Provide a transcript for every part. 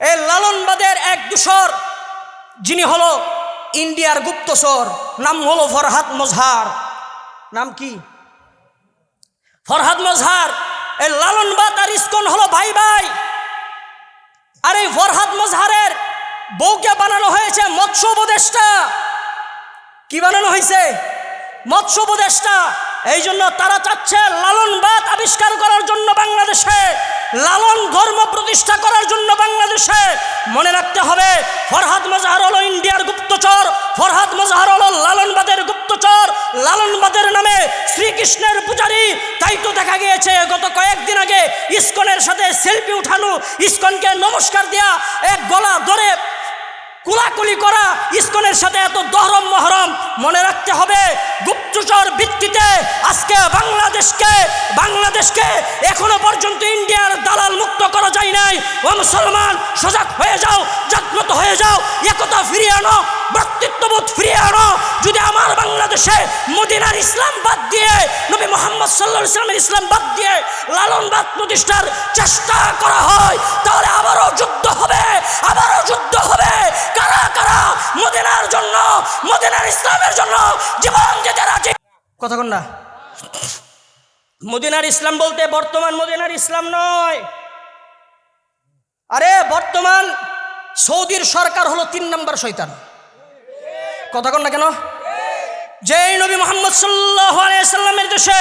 এই লালনবাদের এক দূষর যিনি হলো ইন্ডিয়ার গুপ্তচর, নাম হলো ফরহাদ মজহার। নাম কি? ফরহাদ মজহার। এই লালনবাদ আর ইস্কন হলো ভাই ভাই। আর এই ফরহাদ মজহারের বউকে বানানো হয়েছে মৎস্য উপদেষ্টা। কি বানানো হয়েছে? মৎস্য উপদেষ্টা। এই জন্য তারা চাচ্ছে লালন ধর্ম প্রতিষ্ঠা করার জন্য বাংলাদেশে মনে রাখতে হবে, ফরহাদ মজাহার হলো ইন্ডিয়ার গুপ্তচর, ফরহাদ মজাহার হলো লালনবাদের গুপ্তচর, লালনবাদের নামে শ্রীকৃষ্ণের পূজারি। তাই তো দেখা গিয়েছে, গত কয়েকদিন আগে ইস্কনের সাথে সেলফি উঠানো, ইস্কনকে নমস্কার দেয়া, এক গলা ধরে কুলাকুলি করা ইস্কনের সাথে এত দহরম মহরম মনে রাখতে হবে। গুপ্তচর ভিত্তিতে আজকে বাংলাদেশকে বাংলাদেশকে এখনও পর্যন্ত ইন্ডিয়ার দালাল মুক্ত করা যায় নাই। ও মুসলমান, সজাগ হয়ে যাও, জাগ্রত হয়ে যাও, একতা ফিরিয়ে আনো ভ্রাতৃত্ববোধ ফিরিয়ে আনো। যদি আমার বাংলাদেশে মদিনার ইসলাম বাদ দিয়ে, নবী মোহাম্মদ সাল্লাহ ইসলামের ইসলাম বাদ দিয়ে লালন বাদ প্রতিষ্ঠার চেষ্টা করা হয়, তাহলে কথা না। মদিনার ইসলাম বলতে বর্তমান মদিনার ইসলাম নয়। আরে, বর্তমান সৌদির সরকার হলো তিন নম্বর শৈতান কথা না কেন? যেই নবী মোহাম্মদ সাল্লামের দেশে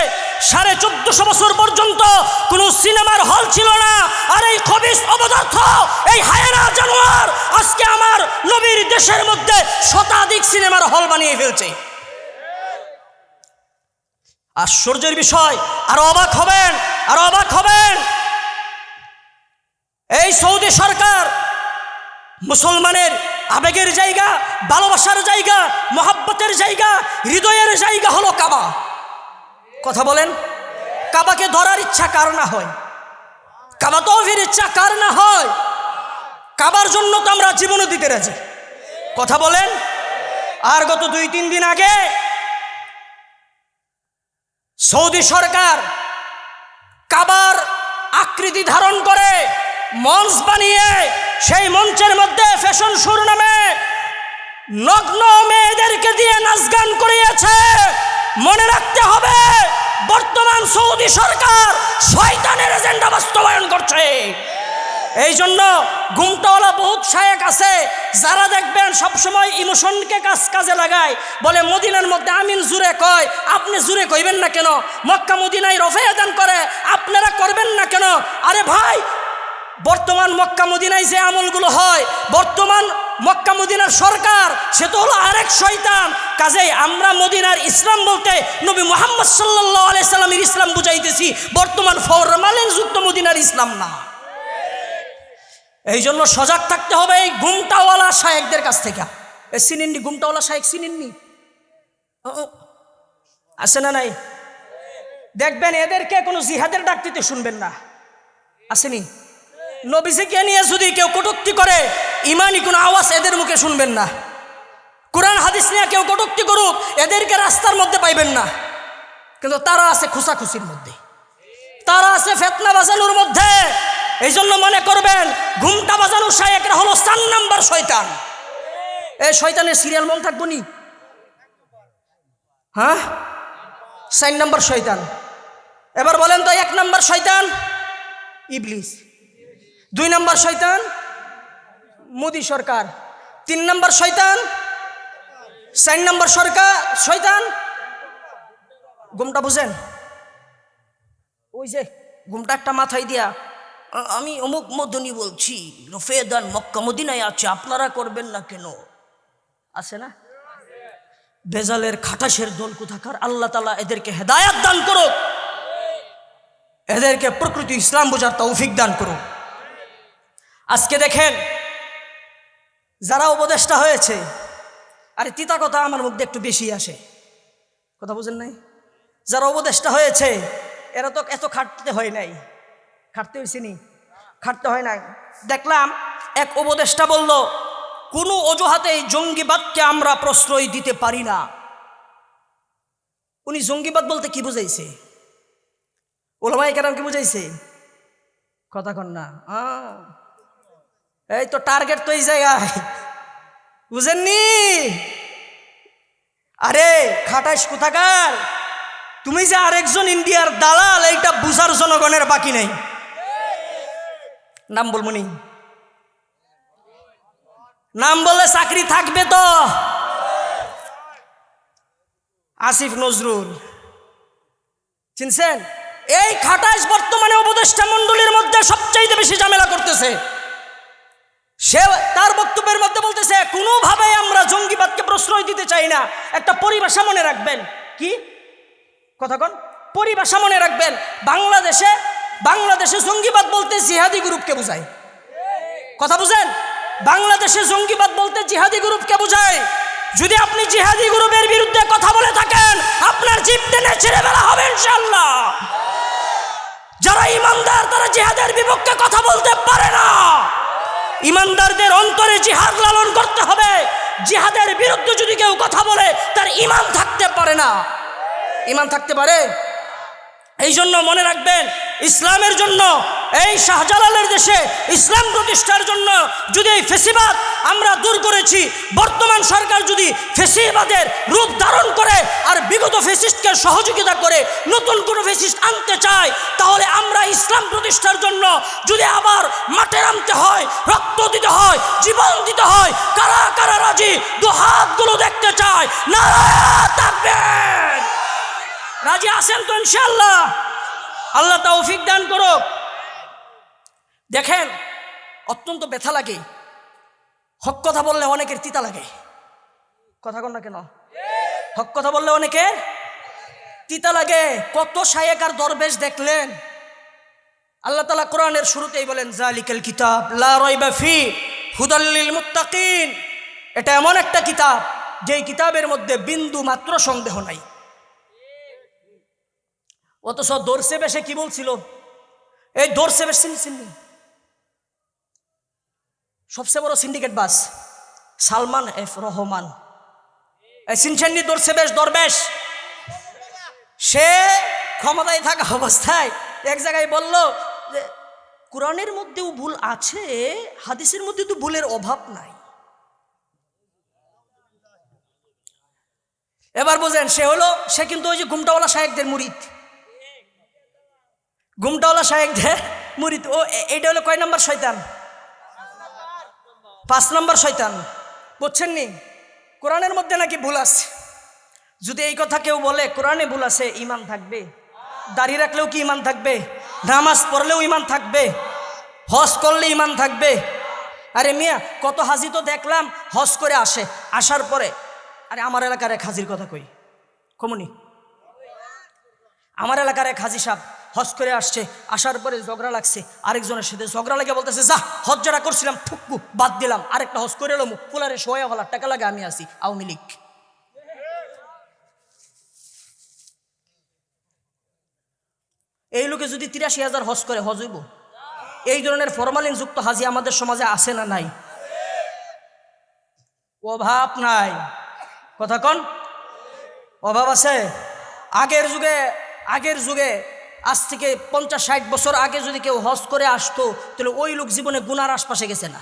সাড়ে চোদ্দশো বছর পর্যন্ত কোনো সিনেমার হল ছিল না, আর এই খবিস অবদার্থ এই হায়না জানোয়ার আজকে আমার নবীর দেশের মধ্যে শতাধিক সিনেমার হল বানিয়ে ফেলছে। আশ্চর্যের বিষয়, আর অবাক হবেন, আর অবাক হবেন। এই সৌদি সরকার মুসলমানের আবেগের জায়গা, ভালোবাসার জায়গা, মহাব্বতের জায়গা, হৃদয়ের জায়গা হলো কাবা। কথা বলেন, কাবাকে ধরার ইচ্ছা কার না হয়? কাবা তৌফির ইচ্ছা কার না হয়? কাবার জন্য তো আমরা জীবনও দিতে রাজি। কথা বলেন, আর গত দুই তিন দিন আগে সৌদি সরকার কাবার আকৃতি ধারণ করে মঞ্চ বানিয়ে সেই মঞ্চের মধ্যে ফ্যাশন সুর নামে নগ্ন মেয়েদেরকে দিয়ে নাচ গান করিয়েছে। মনে রাখতে হবে, বর্তমান সৌদি সরকার শয়তানের এজেন্ডা বাস্তবায়ন করছে। এই জন্য ঘুমটাওয়ালা বহুত শায়ক আছে, যারা দেখবেন সবসময় ইমোশনকে কাজ কাজে লাগায়, বলে মদিনার মধ্যে আমিন জুরে কয়, আপনি জুরে কইবেন না কেন? মক্কা মদিনায় রফে আদান করে, আপনারা করবেন না কেন? আরে ভাই, বর্তমান মক্কা মদিনায় যে আমলগুলো হয়, বর্তমান মক্কা মদিনার সরকার, সে তো হলো আরেক শয়তান। কাজেই আমরা মদিনার ইসলাম বলতে নবী মোহাম্মদ সাল্লাহ আলাইসাল্লামের ইসলাম বুঝাইতেছি, বর্তমান ফরমালেন যুক্ত মদিনার ইসলাম না। এই জন্য সজাগ থাকতে হবে এই গুমটাওয়ালা শায়েকদের কাছ থেকে। এ চিনেননি, গুমটাওয়ালা শায়েক চিনেননি? আছে না নাই? দেখবেন এদেরকে কোনো জিহাদের ডাক দিতে শুনবেন না। আসেনি? নবীজিকে নিয়ে যদি কেউ কটুক্তি করে ইমানি কোনো আওয়াজ এদের মুখে শুনবেন না। কোরআন, হাদিস নিয়ে কেউ কটুক্তি করুক, এদেরকে রাস্তার মধ্যে পাইবেন না। কিন্তু তারা আছে খুশাখুশির মধ্যে। তারা আছে ফেতনা এই জন্য মনে করবেন, ঘুমটা বাজানোর শায়েকরা হলো চার নাম্বার শয়তান। এই শয়তানের সিরিয়াল মন থাকব নি? হ্যাঁ? চার নাম্বার শয়তান। এবার বলেন তো, এক নাম্বার শয়তান ইবলিস। দুই নাম্বার শয়তান মোদি সরকার। তিন নাম্বার শয়তান চার নাম্বার সরকার, শয়তান ঘুমটা বুঝেন? ওই যে, ঘুমটা একটা মাথায় দিয়া "আ- আমি অমুক মদনী বলছি রফেদান মক্কা মদিনায় আছে, আপনারা করবেন না কেন? আছে না? বেজালের খাটাসের দল কোথাকার? আল্লাহ তালা এদেরকে হেদায়াত দান করো এদেরকে প্রকৃতি ইসলাম বোঝার তৌফিক দান করো আজকে দেখেন, যারা উপদেষ্টা হয়েছে, আরে তিতা কথা আমার মধ্যে একটু বেশি আসে। কথা বুঝেন নাই? যারা উপদেষ্টা হয়েছে, এরা তো এত খাটতে হয় নাই। খাটতে হয়েছে নি খাটতে হয় নাই। দেখলাম এক উপদেষ্টা বলল, কোনো অজুহাতেই জঙ্গিবাদকে আমরা প্রশ্রয় দিতে পারি না। উনি জঙ্গিবাদ বলতে কি বুঝাইছে? ওলামাই কেরাম কি বুঝাইছে? কথা কন না। এই তো টার্গেট তো এই জায়গায়। বুঝেননি? আরে খাটাইস কোথাকার? তুমি যে আরেকজন ইন্ডিয়ার দালাল, এইটা বুঝার জনগণের বাকি নেই। নাম বলবনি নাম বললে চাকরি থাকবে তো। আসিফ নজরুল। চিনছেন? এই খাটাইশ বর্তমানে উপদেষ্টা মণ্ডলীর মধ্যে সবচাইতে বেশি ঝামেলা করতেছে। সে তার বক্তব্যের মধ্যে বলতেছে কোনোভাবে আমরা জঙ্গিবাদকে প্রশ্রয় দিতে চাই না। একটা পরিভাষা মনে রাখবেন। কি? কথা কন। পরিভাষা মনে রাখবেন। বাংলাদেশে বাংলাদেশে জঙ্গিবাদ বলতে জিহাদি গ্রুপকে বোঝায়। কথা বুঝেন? বাংলাদেশে জঙ্গিবাদ বলতে জিহাদি গ্রুপকে বোঝায়। যদি আপনি জিহাদি গ্রুপের বিরুদ্ধে কথা বলে থাকেন, আপনার জীব টেনে ছেড়ে ফেলা হবে ইনশাল্লাহ যারা ইমানদার, তারা জিহাদের বিপক্ষে কথা বলতে পারে না। ইমানদারদের অন্তরে জিহাদ লালন করতে হবে। জিহাদের বিরুদ্ধে যদি কেউ কথা বলে, তার ইমান থাকতে পারে না। ইমান থাকতে পারে? এই জন্য মনে রাখবেন, ইসলামের জন্য, এই শাহজালালের দেশে ইসলাম প্রতিষ্ঠার জন্য যদি এই ফেসিবাদ আমরা দূর করেছি, বর্তমান সরকার যদি ফেসিবাদের রূপ ধারণ করে আর বিগত ফেসিস্টকে সহযোগিতা করে, নতুন কোনো ফেসিস্ট আনতে চায়, তাহলে আমরা ইসলাম প্রতিষ্ঠার জন্য যদি আবার মাঠে নামতে হয়, রক্ত দিতে হয়, জীবন দিতে হয়, কারা কারা রাজি, দু হাতগুলো দেখতে চায় না থাকবেন। রাজি আছেন তো ইনশাল্লাহ আল্লাহ তৌফিক দান করো দেখেন, অত্যন্ত ব্যথা লাগে। হক কথা বললে অনেকের তিতা লাগে। কথা কন না কেন? হক কথা বললে অনেকের তিতা লাগে। কত শায়েক আর দরবেশ দেখলেন। আল্লাহ তালা কোরআনের শুরুতেই বলেন, জালিকাল কিতাব, লা রাইবা ফি হুদাল্লিল মুত্তাকিন। এটা এমন একটা কিতাব, যেই কিতাবের মধ্যে বিন্দু মাত্র সন্দেহ নাই। অথচ দর্শে বেশে কি বলছিল? এই দর্শে বেশ চিনি সবচেয়ে বড় syndicate boss Salman F Rahman. এই সিনচেন্নি দর্শে বেশ, দরবেশ। সে ক্ষমতায় থাকা অবস্থায় এক জায়গায় বলল যে, কোরআনের মধ্যেও ভুল আছে, হাদিসের মধ্যে তো ভুলের অভাব নাই। এবার বোঝেন, সে হলো, সে কিন্তু ওই যে গুমটাওয়ালা শায়েকদের মুরিদ। গুমটাওয়ালা শায়েকদের মুরিদ ও এইটা হলো কয় নম্বর শয়তান? পাঁচ নম্বর শয়তান। বুঝছেন নি? কোরআনের মধ্যে নাকি ভুল আছে। যদি এই কথা কেউ বলে, কোরআনে ভুল আছে ইমান থাকবে। দাড়ি রাখলেও কি ইমান থাকবে? নামাজ পড়লেও ইমান থাকবে। হজ করলে ইমান থাকবে। আরে মিয়া, কত হাজি তো দেখলাম, হজ করে আসে। আসার পরে, আরে আমার এলাকার এক হাজির কথা কই। কমনি। আমার এলাকার এক হাজি সাহেব হজ করে আসছে, আসার পরে ঝগড়া লাগছে, আরেকজনের সাথে ঝগড়া লাগে বলতেছে, যা, হজ যারা করছিলাম ফুকু বাদ দিলাম, আরেকটা হজ করে এলো ফুলারে সোয়া হলার টাকা লাগে, আমি আসি আওয়ামী লীগ। এই লোকে যদি তিরাশি হাজার হজ করে, হজ হইব? এই ধরনের ফরমালিন যুক্ত হাজি আমাদের সমাজে আছে না নাই? অভাব নাই। কথা কন? অভাব আছে? আগের যুগে আগের যুগে আজ থেকে পঞ্চাশ ষাট বছর আগে যদি কেউ হজ করে আসতো, তাহলে ওই লোক জীবনে গুনার আশপাশে গেছে না।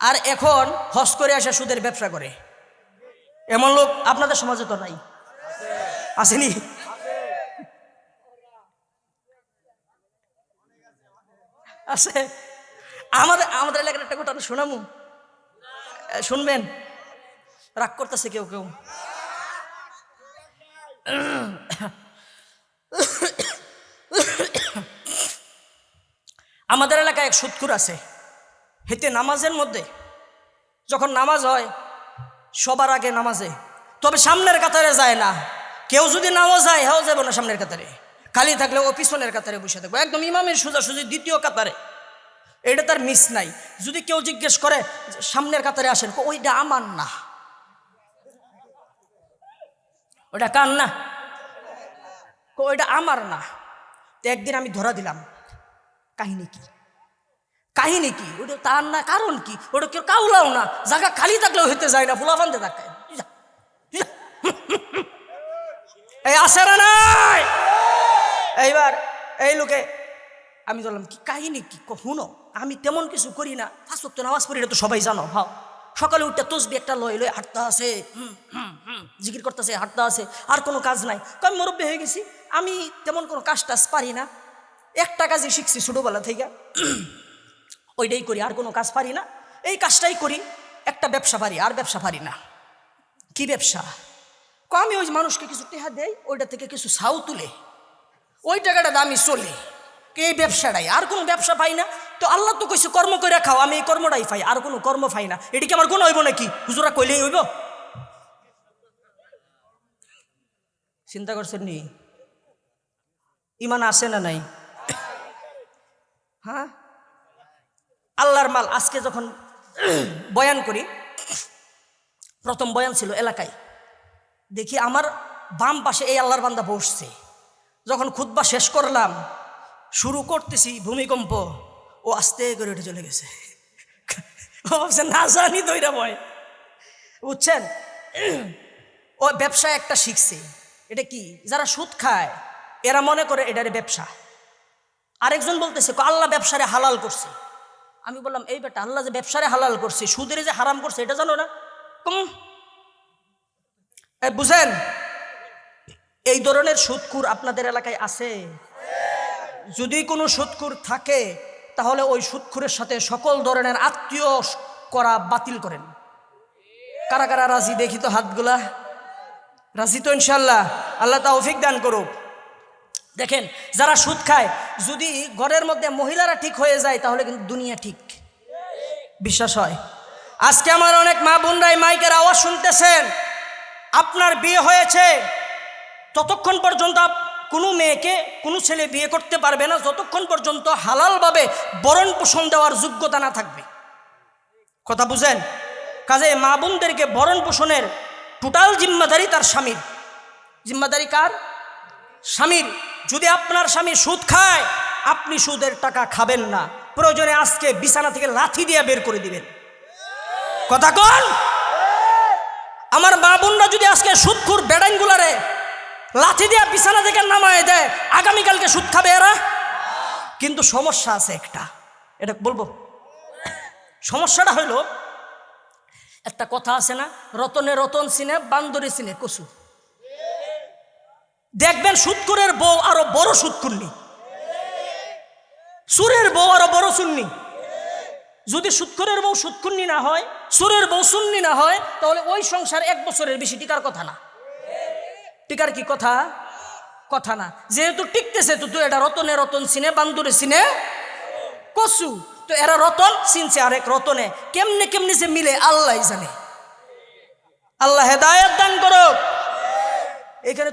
আর এখন হজ করে আসে সুদের ব্যবসা করে। এমন লোক আপনাদের সমাজে তো নাই। আসেনি? আছে। আমাদের আমাদের এলাকার একটা ঘটনা শোনামু। শুনবেন? রাগ করতেছে কেউ কেউ। আমাদের এলাকায় এক সুৎকুর আছে। হেতে নামাজের মধ্যে যখন নামাজ হয়, সবার আগে নামাজে। তবে সামনের কাতারে যায় না। কেউ যদি নাও যায়, হেও যাব না সামনের কাতারে। খালি থাকলে ও পিছনের কাতারে বসে থাকব। একদম ইমামের সোজাসুজি দ্বিতীয় কাতারে। এটা তার মিস নাই। যদি কেউ জিজ্ঞেস করে, সামনের কাতারে আসেন ওইটা আমার না। ওটা কার না? ওইটা আমার না। তো একদিন আমি ধরা দিলাম। কাহিনী কি? কাহিনী কি? ওটা তার না কারণ কি? ওটা কেউ কাউলাও না। জায়গা খালি থাকলেও হইতে যায় না ফুলা ফানতে থাকে। এই আসে না নাই? এইবার এই লোকে আমি বললাম কি কাহিনী কি? শুনো আমি তেমন কিছু করি না। ফাঁস তো নামাজ পড়ি এটা তো সবাই জানো। ভাও সকালে উঠতে তসবি একটা লয় লয় হাঁটতে হুম, জিকির করতেছে হাঁটতে আছে আর কোনো কাজ নাই। আমি মুরব্বী হয়ে গেছি। আমি তেমন কোনো কাজ টাজ পারি না। একটা কাজই শিখছি ছোটোবেলা থেকে। ওইটাই করি, আর কোনো কাজ পারি না। এই কাজটাই করি, একটা ব্যবসা পারি, আর ব্যবসা পারি না। কি ব্যবসা? ক, আমি ওই মানুষকে কিছু টেহা দেই, ওইটা থেকে কিছু সাউ তুলে। ওই টাকাটা দামি চলে। এই ব্যবসাটাই? আর কোনো ব্যবসা পাই না। তো আল্লাহ তো কইছে, কর্ম করে খাও, আমি এই কর্মটাই পাই, আর কোনো কর্ম পাই না। এটা কি আমার গুণ হইব নাকি? হুজুরা কইলেই হইব? চিন্তা করছেন নি? ইমান আছে না নাই? হ্যাঁ? আল্লাহর মাল, আজকে যখন বয়ান করি, প্রথম বয়ান ছিল এলাকায়। দেখি আমার বাম পাশে এই আল্লাহর বান্দা বসছে। যখন খুদ্া শেষ করলাম, শুরু করতেছি ভূমিকম্প, ও আস্তে করে উঠে চলে গেছে। না জানি, দইরা বয় বুঝছেন? ও ব্যবসা একটা শিখছে। এটা কি? যারা সুদ খায় এরা মনে করে এটারে ব্যবসা। আরেকজন বলতেছে "ক, আল্লাহ ব্যবসারে হালাল করছে। আমি বললাম এই বেটা আল্লাহ যে ব্যবসারে হালাল করছে সুদের যে হারাম করছে এটা জানো না? বুঝেন? এই ধরনের সুদকুর আপনাদের এলাকায় আছে? যদি কোনো সুদকুর থাকে তাহলে ওই সুদকুরের সাথে সকল ধরনের আত্মীয় করা বাতিল করেন। কারা কারা রাজি? দেখি তো হাতগুলা। রাজি তো ইনশাল্লাহ আল্লাহ তাওফিক দান করুক। দেখেন, যারা সুদ খায়, যদি ঘরের মধ্যে মহিলারা ঠিক হয়ে যায়, তাহলে কিন্তু দুনিয়া ঠিক। বিশ্বাস হয়? আজকে আমার অনেক মা বোনরাই মাইকের আওয়াজ শুনতেছেন। আপনার বিয়ে হয়েছে, ততক্ষণ পর্যন্ত কোনো মেয়েকে, কোনো ছেলে বিয়ে করতে পারবে না, যতক্ষণ পর্যন্ত হালালভাবে বরণ পোষণ দেওয়ার যোগ্যতা না থাকবে। কথা বুঝেন? কাজে মা বোনদেরকে বরণ পোষণের টোটাল জিম্মাদারি তার স্বামীর। জিম্মাদারি কার? স্বামীর, যদি আপনার স্বামী সুদ খায়, আপনি সুদের টাকা খাবেন না। প্রয়োজনে আজকে বিছানা থেকে লাথি দিয়ে বের করে দিবেন। কথা কন? আমার মা বোনরা যদি আজকে সুদখুর বেড়াইনগুলারে লাথি দিয়ে বিছানা থেকে নামায় দেয়, আগামীকালকে সুদ খাবে এরা? কিন্তু সমস্যা আছে একটা। এটা বলব? সমস্যাটা হইল, একটা কথা আছে না, রতনে রতন সিনে, বান্দরে সিনে কসু দেখবেন সুৎকুরের বউ আরও বড় সুৎকুরনি সুরের বউ আরও বড় সুন্নি। যদি সুৎখরের বউ সুৎকুন্নি না হয়, সুরের বউ সুন্নি না হয়, তাহলে ওই সংসার এক বছরের বেশি টিকার কথা না। টিকার কি কথা? কথা না। যেহেতু টিকতেছে, তো তুই এটা রতনে রতন সিনে, বান্দুরে সিনে কসু। তো এরা রতন চিনছে আরেক রতনে। কেমনে কেমনে যে মিলে আল্লাহ জানে। আল্লাহ হেদায়ত দান করো এখানে